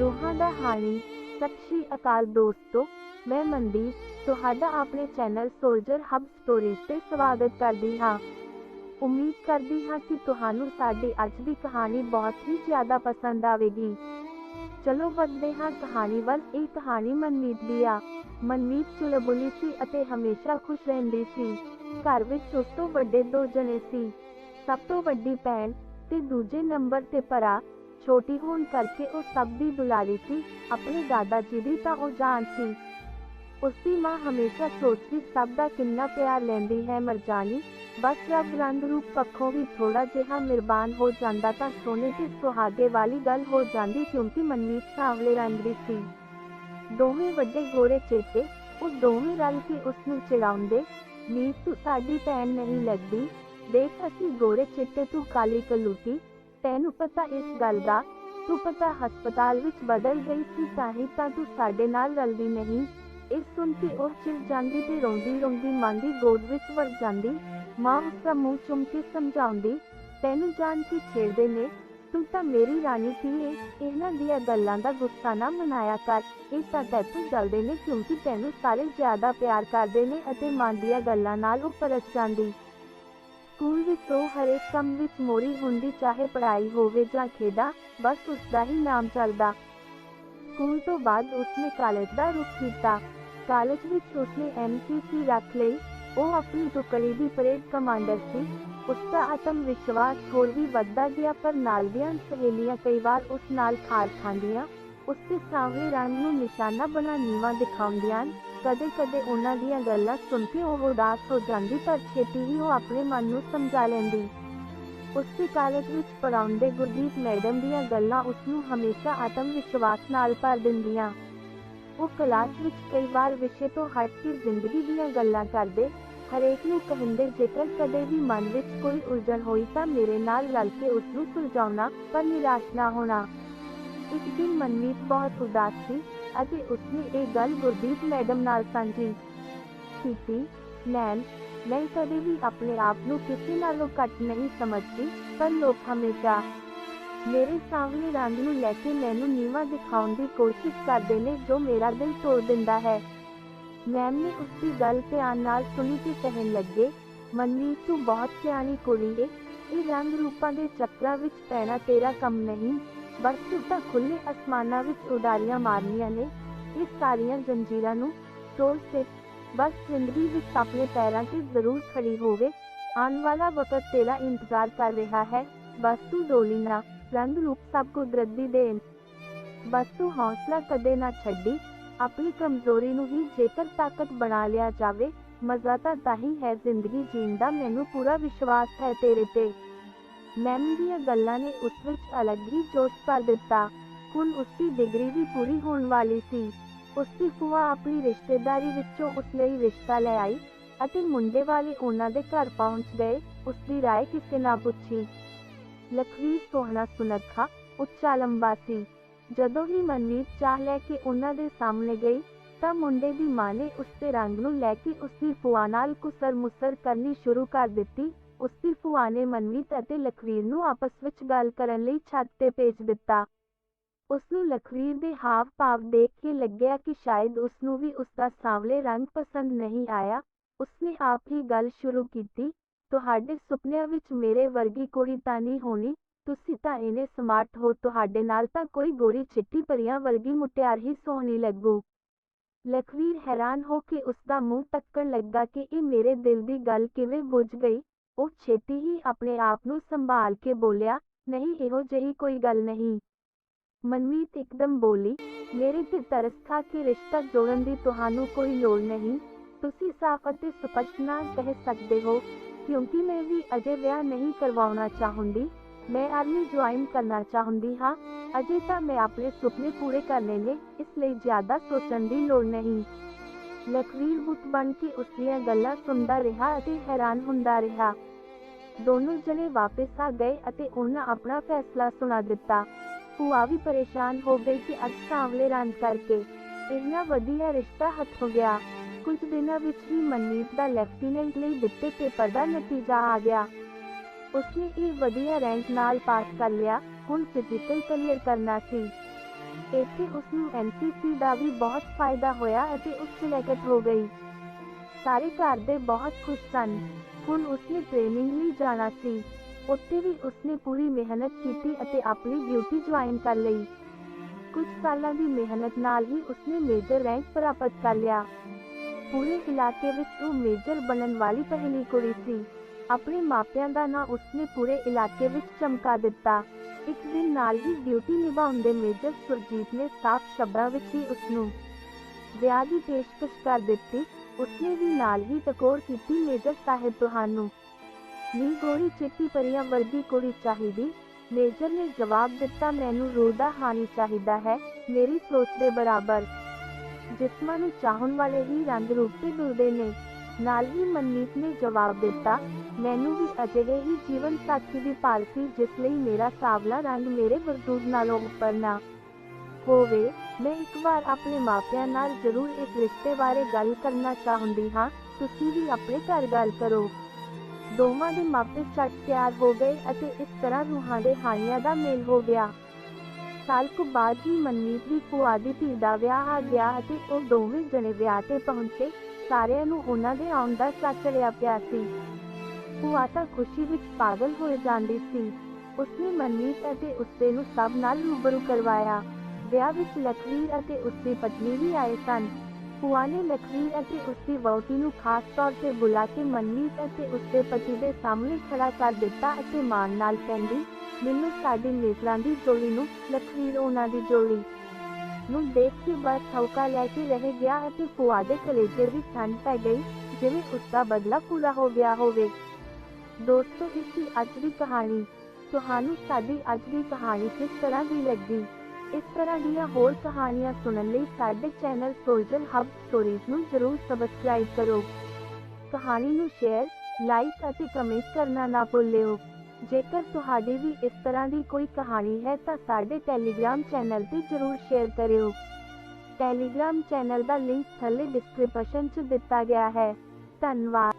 ਰੂਹਾਂ ਦਾ ਹਾਣੀ। ਸਤਿ ਸ਼੍ਰੀ ਅਕਾਲ ਦੋਸਤੋ, ਮੈਂ ਮਨਦੀਪ, ਤੁਹਾਡਾ ਆਪਣੇ ਚੈਨਲ ਸੋਲਜਰ ਹਬ ਸਟੋਰੀਜ਼ ਤੇ ਸਵਾਗਤ ਕਰਦੀ ਹਾਂ। ਉਮੀਦ ਕਰਦੀ ਹਾਂ ਕਿ ਤੁਹਾਨੂੰ ਸਾਡੀ ਅੱਜ ਦੀ ਕਹਾਣੀ ਬਹੁਤ ਹੀ ਜ਼ਿਆਦਾ ਪਸੰਦ ਆਵੇਗੀ। ਚਲੋ ਵਧਦੇ ਹਾਂ ਕਹਾਣੀ ਵੱਲ, ਇਹ ਕਹਾਣੀ ਮਨਮੀਤ ਦੀ ਆ। ਮਨਮੀਤ ਚੁਲਬੁਲੀ ਸੀ ਅਤੇ ਹਮੇਸ਼ਾ ਖੁਸ਼ ਰਹਿੰਦੀ ਸੀ। ਘਰ ਵਿੱਚ ਉਸ ਤੋਂ ਵੱਡੇ ਦੋ ਜਣੇ ਸੀ। ਸਭ ਤੋਂ ਵੱਡੀ ਭੈਣ ਤੇ ਦੂਜੇ ਨੰਬਰ ਤੇ ਭਰਾ ਛੋਟੀ ਹੋਣ ਕਰਕੇ ਉਹ ਸਭ ਦੀ ਦੁਲਾਰੀ ਸੀ, ਆਪਣੇ ਦਾਦਾ ਜੀ ਦੀ ਤਾਂ ਉਹ ਜਾਨ ਸੀ। ਉਸਦੀ ਮਾਂ ਹਮੇਸ਼ਾ ਸੋਚਦੀ, ਸਭ ਦਾ ਕਿੰਨਾ ਪਿਆਰ ਲੈਂਦੀ ਹੈ ਮਰਜਾਨੀ, ਬਸ ਰੱਬ ਰੰਗ ਰੂਪ ਪੱਖੋਂ ਵੀ ਥੋੜਾ ਜਿਹਾ ਮਿਹਰਬਾਨ ਹੋ ਜਾਂਦਾ ਤਾਂ ਸੋਨੇ ਤੇ ਸੁਹਾਗੇ ਵਾਲੀ ਗੱਲ ਹੋ ਜਾਂਦੀ ਕਿਉਂਕਿ ਮਨਮੀਤ ਸਾਵਲੇ ਰੰਗ ਦੀ ਸੀ। ਦੋਵੇਂ ਵੱਡੇ ਗੋਰੇ ਚੇਤੇ, ਉਹ ਦੋਵੇਂ ਰਲ ਕੇ ਉਸ ਨੂੰ ਚਿੜਾਉਂਦੇ ਨੀਤ ਤੂੰ ਸਾਡੀ ਭੈਣ ਨਹੀਂ ਲੱਗਦੀ, ਦੇਖ ਅਸੀਂ ਗੋਰੇ ਚਿੱਟੇ ਤੂੰ ਕਾਲੀ ਕਲੂਟੀ ਤੈਨੂੰ ਪਤਾ ਇਸ ਗੱਲ ਦਾ? ਤੂੰ ਪਤਾ ਹਸਪਤਾਲ ਵਿੱਚ ਬਦਲ ਗਈ ਸੀ ਤਾਂ ਤਾਂ ਤੂੰ ਸਾਡੇ ਨਾਲ ਰਲਦੀ ਨਹੀਂ। ਇਹ ਸੁਣ ਕੇ ਉਹ ਚਿਰ ਜਾਂਦੀ ਤੇ ਰੋਂਦੀ ਰੋਂਦੀ ਮਾਂ ਦੀ ਗੋਦ ਵਿੱਚ ਵੜ ਜਾਂਦੀ। ਮਾਂ ਉਸ ਦਾ ਮੂੰਹ ਚੁੰਮ ਕੇ ਸਮਝਾਉਂਦੀ, ਤੈਨੂੰ ਜਾਣ ਕੇ ਛੇੜਦੇ ਨੇ? ਤੂੰ ਤਾਂ ਮੇਰੀ ਰਾਣੀ ਸੀ ਇਹਨਾਂ ਦੀਆਂ ਗੱਲਾਂ ਦਾ ਗੁੱਸਾ ਨਾ ਮਨਾਇਆ ਕਰ। ਇਹ ਤਾਂ ਤੈਨੂੰ ਜਲਦੇ ਨੇ ਕਿਉਂਕਿ ਤੈਨੂੰ ਸਾਰੇ ਜ਼ਿਆਦਾ ਪਿਆਰ ਕਰਦੇ ਨੇ ਅਤੇ ਮਾਂ ਦੀਆਂ ਗੱਲਾਂ ਨਾਲ ਉਹ ਪਰਸ ਜਾਂਦੀ। ਸਕੂਲ ਵਿੱਚ ਉਹ ਹਰੇਕ ਕੰਮ ਵਿੱਚ ਮੋਰੀ ਹੁੰਦੀ, ਚਾਹੇ ਪੜ੍ਹਾਈ ਹੋਵੇ ਜਾਂ ਖੇਡਾਂ, ਬਸ ਉਸ ਦਾ ਹੀ ਨਾਮ ਚੱਲਦਾ। ਸਕੂਲ ਤੋਂ ਬਾਅਦ ਉਸਨੇ ਕਾਲਜ ਦਾ ਰੁਖ ਕੀਤਾ। ਕਾਲਜ ਵਿੱਚ ਉਸਨੇ ਐਮਸੀਸੀ ਰੱਖ ਲਈ। ਉਹ ਆਪਣੀ ਟੁਕੜੀ ਦੀ ਪਰੇਡ ਕਮਾਂਡਰ ਸੀ। ਉਸਦਾ ਆਤਮ ਵਿਸ਼ਵਾਸ ਹੋਰ ਵੀ ਵੱਧਦਾ ਗਿਆ, ਪਰ ਨਾਲ ਦੀਆਂ ਸਹੇਲੀਆਂ ਕਈ ਵਾਰ ਉਸ ਨਾਲ ਖਾਰ ਖਾਂਦੀਆਂ। ਉਸ ਦੇ ਰੰਗ ਨੂੰ ਨਿਸ਼ਾਨਾ ਬਣਾ ਨੀਵਾ ਦਿਖਾਉਂਦੀਆਂ ਕਦੇ ਕਦੇ ਉਹਨਾਂ ਦੀਆਂ ਗੱਲਾਂ ਸੁਣ ਕੇ ਉਹ ਉਦਾਸ ਹੋ ਜਾਂਦੀ, ਪਰ ਛੇਤੀ ਹੀ ਉਹ ਆਪਣੇ ਮਨ ਨੂੰ ਸਮਝਾ ਲੈਂਦੀ। ਉਸ ਕਾਲਜ ਵਿੱਚ ਪੜਾਉਂਦੇ ਗੁਰਦੀਪ ਮੈਡਮ ਦੀਆਂ ਗੱਲਾਂ ਉਸ ਨੂੰ ਹਮੇਸ਼ਾ ਆਤਮ ਵਿਸ਼ਵਾਸ ਨਾਲ ਭਰ ਦਿੰਦੀਆਂ। ਉਹ ਕਲਾਸ ਵਿੱਚ ਕਈ ਵਾਰ ਵਿਸ਼ੇ ਤੋਂ ਹਟ ਕੇ ਜ਼ਿੰਦਗੀ ਦੀਆਂ ਗੱਲਾਂ ਕਰਦੇ, ਹਰੇਕ ਨੂੰ ਕਹਿੰਦੇ, ਜੇਕਰ ਕਦੇ ਵੀ ਮਨ ਵਿੱਚ ਕੋਈ ਉਲਝਣ ਹੋਈ ਤਾਂ ਮੇਰੇ ਨਾਲ ਰਲ ਕੇ ਉਸ ਨੂੰ ਸੁਲਝਾਉਣਾ ਪਰ ਨਿਰਾਸ਼ ਨਾ ਹੋਣਾ। ਇੱਕ ਦਿਨ ਮਨਮੀਤ ਬਹੁਤ ਉਦਾਸ ਸੀ ਅਤੇ ਉਸਨੇ ਇਹ ਗੱਲ ਗੁਰਦੀਪ ਮੈਡਮ ਨਾਲ ਸਾਂਝੀ ਕੀਤੀ ਨੈਣ ਮੈਂ ਕਦੇ ਵੀ ਆਪਣੇ ਆਪ ਨੂੰ ਕਿਸੇ ਨਾਲੋਂ ਘੱਟ ਨਹੀਂ ਸਮਝਦੀ, ਪਰ ਲੋਕ ਹਮੇਸ਼ਾ ਮੇਰੇ ਸਾਹਮਣੇ ਰੰਗ ਨੂੰ ਲੈ ਕੇ ਮੈਨੂੰ ਨੀਵਾਂ ਦਿਖਾਉਣ ਦੀ ਕੋਸ਼ਿਸ਼ ਕਰਦੇ ਨੇ ਜੋ ਮੇਰਾ ਦਿਲ ਤੋੜ ਦਿੰਦਾ ਹੈ। ਮੈਮ ਨੇ ਉਸ ਦੀ ਗੱਲ ਧਿਆਨ ਨਾਲ ਸੁਣੀ ਤੇ ਕਹਿਣ ਲੱਗੇ, ਮਨਮੀਤ, ਤੂੰ ਬਹੁਤ ਸਿਆਣੀ ਕੁੜੀ ਏ। ਇਹ ਰੰਗ ਰੂਪਾਂ ਦੇ ਚੱਕਰਾਂ ਵਿੱਚ ਪੈਣਾ ਤੇਰਾ ਕੰਮ ਨਹੀਂ। ਬਸ ਤੂੰ ਤਾਂ ਖੁੱਲੇ ਅਸਮਾਨਾਂ ਵਿੱਚ ਉਡਾਰੀਆਂ ਮਾਰਨੀਆਂ ਨੇ। ਇਹ ਸਾਰੀਆਂ ਜੰਜੀਰਾਂ ਨੂੰ ਤੋੜ ਸੇ ਬਸ ਜ਼ਿੰਦਗੀ ਵਿੱਚ ਆਪਣੇ ਪੈਰਾਂ ਤੇ ਜ਼ਰੂਰ ਖੜੀ ਹੋਵੇ। ਆਉਣ ਵਾਲਾ ਵਕਤ ਤੇਰਾ ਇੰਤਜ਼ਾਰ ਕਰ ਰਿਹਾ ਹੈ। ਬਸ ਤੂੰ ਡੋਲੀ ਨਾ, ਰੰਗ ਰੂਪ ਸਭ ਕੁਦਰਤ ਦੀ ਦੇਣ। ਬਸ ਤੂੰ ਹੌਸਲਾ ਕਦੇ ਨਾ ਛੱਡੀ। ਆਪਣੀ ਕਮਜ਼ੋਰੀ ਨੂੰ ਹੀ ਜੇਕਰ ਤਾਕਤ ਬਣਾ ਲਿਆ ਜਾਵੇ, ਮਜ਼ਾ ਤਾਂ ਤਾਂ ਹੀ ਹੈ ਜ਼ਿੰਦਗੀ ਜੀਣ ਦਾ। ਮੈਨੂੰ ਪੂਰਾ ਵਿਸ਼ਵਾਸ ਹੈ ਤੇਰੇ ਤੇ। ਮੈਮ ਦੀਆਂ ਗੱਲਾਂ ਨੇ ਉਸ ਵਿੱਚ ਅਲੱਗ ਹੀ ਜੋਸ਼ ਭਰ ਦਿੱਤਾ ਹੁਣ ਉਸ ਦੀ ਡਿਗਰੀ ਵੀ ਪੂਰੀ ਹੋਣ ਵਾਲੀ ਸੀ ਉਸ ਦੀ ਭੂਆ ਆਪਣੀ ਰਿਸ਼ਤੇਦਾਰੀ ਵਿੱਚੋਂ ਉਸ ਲਈ ਰਿਸ਼ਤਾ ਲੈ ਆਈ ਅਤੇ ਮੁੰਡੇ ਵਾਲੇ ਉਹਨਾਂ ਦੇ ਘਰ ਪਹੁੰਚ ਗਏ ਉਸ ਦੀ رائے ਕਿਸੇ ਨਾ ਪੁੱਛੀ ਲਖਵੀਰ ਸੋਹਣਾ ਸੁਨੱਖਾ ਉੱਚਾ ਲੰਬਾ ਸੀ ਜਦੋਂ ਹੀ ਮਨਵੀਰ ਚਾਹ ਲੈ ਕੇ ਉਹਨਾਂ ਦੇ ਸਾਹਮਣੇ ਗਈ ਤਾਂ ਮੁੰਡੇ ਦੀ ਮਾਂ ਨੇ ਉਸ ਦੇ ਰੰਗ ਨੂੰ ਲੈ ਕੇ ਉਸ ਦੀ ਭੂਆ ਨਾਲ ਕੁਸਰ ਮੁਸਰ ਕਰਨੀ ਸ਼ੁਰੂ ਕਰ ਦਿੱਤੀ ਉਸਦੀ ਭੂਆ ਨੇ ਮਨਵੀਰ ਅਤੇ ਲਖਵੀਰ ਨੂੰ ਆਪਸ ਵਿੱਚ ਗੱਲ ਕਰਨ ਲਈ ਛੱਤ ਤੇ ਭੇਜ ਦਿੱਤਾ। ਉਸ ਨੂੰ ਲਖਵੀਰ ਦੇ ਹਾਵ ਭਾਵ ਦੇਖ ਕੇ ਲੱਗਿਆ ਕਿ ਸ਼ਾਇਦ ਉਸ ਨੂੰ ਵੀ ਉਸ ਦਾ ਸਾਂਵਲੇ ਰੰਗ ਪਸੰਦ ਨਹੀਂ ਆਇਆ। ਉਸਨੇ ਆਪ ਹੀ ਗੱਲ ਸ਼ੁਰੂ ਕੀਤੀ, ਤੁਹਾਡੇ ਸੁਪਨਿਆਂ ਵਿੱਚ ਮੇਰੇ ਵਰਗੀ ਕੁੜੀ ਤਾਂ ਨਹੀਂ ਹੋਣੀ, ਤੁਸੀਂ ਤਾਂ ਇਹਨੇ ਸਮਾਰਟ ਹੋ, ਤੁਹਾਡੇ ਨਾਲ ਤਾਂ ਕੋਈ ਗੋਰੀ ਚਿੱਟੀ ਪਰੀਆਂ ਵਰਗੀ ਮੁਟਿਆਰ ਹੀ ਸੋਹਣੀ ਲੱਗੂ। ਲਖਵੀਰ ਹੈਰਾਨ ਹੋ ਕੇ ਉਸ ਦਾ ਮੂੰਹ ਤੱਕਣ ਲੱਗਾ ਕਿ ਇਹ ਮੇਰੇ ਦਿਲ ਦੀ ਗੱਲ ਕਿਵੇਂ ਬੁੱਝ ਗਈ। ਉਹ ਛੇਤੀ ਹੀ ਆਪਣੇ ਆਪ ਨੂੰ ਸੰਭਾਲ ਕੇ ਬੋਲਿਆ, ਨਹੀਂ, ਇਹੋ ਜਿਹੀ ਕੋਈ ਗੱਲ ਨਹੀਂ। ਮਨਮੀਤ ਇੱਕਦਮ ਬੋਲੀ, ਮੇਰੇ ਤੇ ਤਰਸ ਖਾ ਕੇ ਰਿਸ਼ਤਾ ਜੋੜਨ ਦੀ ਤੁਹਾਨੂੰ ਕੋਈ ਲੋੜ ਨਹੀਂ। ਤੁਸੀਂ ਸਾਫ਼ ਅਤੇ ਸਪਸ਼ਟ ਨਾਲ ਕਹਿ ਸਕਦੇ ਹੋ, ਕਿਉਂਕਿ ਮੈਂ ਵੀ ਅਜੇ ਵਿਆਹ ਨਹੀਂ ਕਰਵਾਉਣਾ ਚਾਹੁੰਦੀ। ਮੈਂ ਆਰਮੀ ਜੁਆਇਨ ਕਰਨਾ ਚਾਹੁੰਦੀ ਹਾਂ। ਅਜੇ ਤਾਂ ਮੈਂ ਆਪਣੇ ਸੁਪਨੇ ਪੂਰੇ ਕਰਨੇ ਨੇ, ਇਸ ਲਈ ਜ਼ਿਆਦਾ ਸੋਚਣ ਦੀ ਲੋੜ ਨਹੀਂ। ਲਖਵੀਰ ਬੁੱਤ ਬਣ ਕੇ ਉਸ ਦੀਆਂ ਗੱਲਾਂ ਸੁਣਦਾ ਰਿਹਾ ਅਤੇ ਹੈਰਾਨ ਹੁੰਦਾ ਰਿਹਾ। ਦੋਨੋਂ ਜਣੇ ਵਾਪਸ ਆ ਗਏ ਅਤੇ ਉਹਨਾਂ ਆਪਣਾ ਫੈਸਲਾ ਸੁਣਾ ਦਿੱਤਾ। ਭੂਆ ਵੀ ਪਰੇਸ਼ਾਨ ਹੋ ਗਈ ਕਿ ਅੱਜ ਸਾਂਵਲੇ ਰੰਗ ਕਰਕੇ ਇੰਨਾ ਵਧੀਆ ਰਿਸ਼ਤਾ ਹੱਥ ਹੋ ਗਿਆ। ਕੁਝ ਦਿਨਾਂ ਵਿੱਚ ਹੀ ਮਨਮੀਤ ਦਾ ਲੈਫਟੀਨੈਂਟ ਲਈ ਦਿੱਤੇ ਪੇਪਰ ਦਾ ਨਤੀਜਾ ਆ ਗਿਆ। ਉਸਨੇ ਇਹ ਵਧੀਆ ਰੈਂਕ ਨਾਲ ਪਾਸ ਕਰ ਲਿਆ। ਹੁਣ ਫਿਜ਼ੀਕਲ ਕਲੀਅਰ ਕਰਨਾ ਸੀ। ਇੱਥੇ ਉਸ ਨੂੰ ਐਨਸੀਸੀ ਦਾ ਵੀ ਬਹੁਤ ਫਾਇਦਾ ਹੋਇਆ ਅਤੇ ਉਸ ਸਿਲੈਕਟ ਹੋ ਗਈ। ਸਾਰੇ ਘਰ ਦੇ ਬਹੁਤ ਖੁਸ਼ ਸਨ। ਹੁਣ ਉਸਨੇ ਟ੍ਰੇਨਿੰਗ ਲਈ ਜਾਣਾ ਸੀ। ਉੱਥੇ ਵੀ ਉਸਨੇ ਪੂਰੀ ਮਿਹਨਤ ਕੀਤੀ ਅਤੇ ਆਪਣੀ ਡਿਊਟੀ ਜੁਆਇਨ ਕਰ ਲਈ। ਕੁਝ ਸਾਲਾਂ ਦੀ ਮਿਹਨਤ ਨਾਲ ਹੀ ਉਸਨੇ ਮੇਜਰ ਰੈਂਕ ਪ੍ਰਾਪਤ ਕਰ ਲਿਆ। ਪੂਰੇ ਇਲਾਕੇ ਵਿੱਚ ਉਹ ਮੇਜਰ ਬਣਨ ਵਾਲੀ ਪਹਿਲੀ ਕੁੜੀ ਸੀ। ਆਪਣੇ ਮਾਪਿਆਂ ਦਾ ਨਾਂ ਉਸਨੇ ਪੂਰੇ ਇਲਾਕੇ ਵਿੱਚ ਚਮਕਾ ਦਿੱਤਾ। ਇੱਕ ਦਿਨ ਨਾਲ ਹੀ ਡਿਊਟੀ ਨਿਭਾਉਂਦੇ ਮੇਜਰ ਸੁਰਜੀਤ ਨੇ ਸਾਫ਼ ਸ਼ਬਦਾਂ ਵਿੱਚ ਹੀ ਉਸਨੂੰ ਵਿਆਹ ਦੀ ਪੇਸ਼ਕਸ਼ ਕਰ ਦਿੱਤੀ। ਉਸਨੇ ਵੀ ਨਾਲ ਹੀ ਟਕੋਰ ਕੀਤੀ ਮੇਜਰ ਸਾਹਿਬ ਤੁਹਾਨੂੰ। ਨੀ ਗੋਰੀ ਚਿੱਟੀ ਪਰੀਆਂ ਵਰਗੀ ਕੁੜੀ ਚਾਹੀਦੀ। ਮੇਜਰ ਨੇ ਜਵਾਬ ਦਿੱਤਾ, ਮੈਨੂੰ ਰੂਹ ਹਾਨੀ ਚਾਹੀਦਾ ਹੈ, ਮੇਰੀ ਸੋਚ ਦੇ ਬਰਾਬਰ। ਜਿਸਮਾਂ ਨੂੰ ਚਾਹਣ ਵਾਲੇ ਹੀ ਰੰਗ ਰੂਪ ਤੇ ਡੁੱਲਦੇ ਨੇ। ਨਾਲ ਹੀ ਮਨਮੀਤ ਨੇ ਜਵਾਬ ਦਿੱਤਾ, ਮੈਨੂੰ ਵੀ ਅਜਿਹੇ ਹੀ ਜੀਵਨ ਸਾਥੀ ਦੀ ਭਾਲ ਸੀ, ਜਿਸ ਲਈ ਮੇਰਾ ਸਾਵਲਾ ਰੰਗ ਮੇਰੇ ਵਰਦੂਦ ਨਾਲੋਂ ਉੱਪਰ ਨਾ ਹੋਵੇ। ਮੈਂ ਇੱਕ ਵਾਰ ਆਪਣੇ ਮਾਪਿਆਂ ਨਾਲ ਜ਼ਰੂਰ ਇਸ ਰਿਸ਼ਤੇ ਬਾਰੇ ਗੱਲ ਕਰਨਾ ਚਾਹੁੰਦੀ ਹਾਂ। ਤੁਸੀਂ ਵੀ ਆਪਣੇ ਘਰ ਗੱਲ ਕਰੋ। ਦੋਵਾਂ ਦੇ ਮਾਪੇ ਸੱਚ ਤਿਆਰ ਹੋ ਗਏ ਅਤੇ ਇਸ ਤਰ੍ਹਾਂ ਰੂਹਾਂ ਦੇ ਹਾਨੀਆਂ ਦਾ ਮੇਲ ਹੋ ਗਿਆ। ਸਾਲ ਕੁ ਬਾਅਦ ਹੀ ਮਨਮੀਤ ਦੀ ਭੂਆ ਦੀ ਧੀ ਦਾ ਵਿਆਹ ਆ ਗਿਆ ਅਤੇ ਉਹ ਦੋਵੇਂ ਜਣੇ ਵਿਆਹ ਤੇ ਪਹੁੰਚੇ। ਸਾਰਿਆਂ ਨੂੰ ਉਹਨਾਂ ਦੇ ਆਉਣ ਦਾ ਚਾਅ ਚੜਿਆ ਪਿਆ ਸੀ। ਭੂਆ ਤਾਂ ਖੁਸ਼ੀ ਵਿੱਚ ਪਾਗਲ ਹੋ ਜਾਂਦੀ ਸੀ। ਉਸਨੇ ਮਨਮੀਤ ਅਤੇ ਉਸਦੇ ਨੂੰ ਸਭ ਨਾਲ ਰੂਬਰੂ ਕਰਵਾਇਆ। ਵਿਆਹ ਵਿੱਚ ਲਖਵੀਰ ਅਤੇ ਉਸਦੀ ਪਤਨੀ ਵੀ ਆਏ ਸਨ। ਭੂਆ ਨੇ ਲਖਵੀਰ ਅਤੇ ਉਸਦੀ ਵਹੁਟੀ ਨੂੰ ਖਾਸ ਤੌਰ ਤੇ ਬੁਲਾ ਕੇ ਮਨਮੀਤ ਅਤੇ ਉਸਦੇ ਪਤੀ ਦੇ ਸਾਹਮਣੇ ਖੜਾ ਕਰ ਦਿੱਤਾ ਅਤੇ ਮਾਣ ਨਾਲ ਕਹਿੰਦੀ, ਮੈਨੂੰ ਸਾਡੀ ਨੇਤਰਾਂ ਦੀ ਜੋੜੀ ਨੂੰ ਲਖਵੀਰ ਉਹਨਾਂ ਦੀ ਜੋੜੀ ਨੂੰ ਦੇਖ ਕੇ ਬਸ ਹੌਕਾ ਲੈ ਕੇ ਰਹਿ ਗਿਆ ਅਤੇ ਭੂਆ ਦੇ ਕਲੇਜੇ ਵੀ ਠੰਡ ਪੈ ਗਈ, ਜਿਵੇਂ ਉਸਦਾ ਬਦਲਾ ਪੂਰਾ ਹੋ ਗਿਆ ਹੋਵੇ। ਦੋਸਤੋ, ਇਸ ਦੀ ਅੱਜ ਦੀ ਕਹਾਣੀ, ਤੁਹਾਨੂੰ ਸਾਡੀ ਅੱਜ ਦੀ ਕਹਾਣੀ ਕਿਸ ਤਰ੍ਹਾਂ ਦੀ ਲੱਗੀ? ਇਸ ਤਰ੍ਹਾਂ ਦੀਆਂ ਹੋਰ ਕਹਾਣੀਆਂ ਸੁਣਨ ਲਈ ਸਾਡੇ ਚੈਨਲ ਸੋਲਜਰ ਹੱਬ ਸਟੋਰੀਜ਼ ਨੂੰ ਜ਼ਰੂਰ ਸਬਸਕ੍ਰਾਈਬ ਕਰੋ। ਕਹਾਣੀ ਨੂੰ ਸ਼ੇਅਰ ਲਾਈਕ ਅਤੇ ਕਮੈਂਟ ਕਰਨਾ ਨਾ ਭੁੱਲਿਓ। ਜੇਕਰ ਤੁਹਾਡੀ ਵੀ ਇਸ ਤਰ੍ਹਾਂ ਦੀ ਕੋਈ ਕਹਾਣੀ ਹੈ ਤਾਂ ਸਾਡੇ ਟੈਲੀਗ੍ਰਾਮ ਚੈਨਲ ਤੇ ਜ਼ਰੂਰ ਸ਼ੇਅਰ ਕਰਿਓ। ਟੈਲੀਗ੍ਰਾਮ ਚੈਨਲ ਦਾ ਲਿੰਕ ਥੱਲੇ ਡਿਸਕ੍ਰਿਪਸ਼ਨ 'ਚ ਦਿੱਤਾ ਗਿਆ ਹੈ। ਧੰਨਵਾਦ।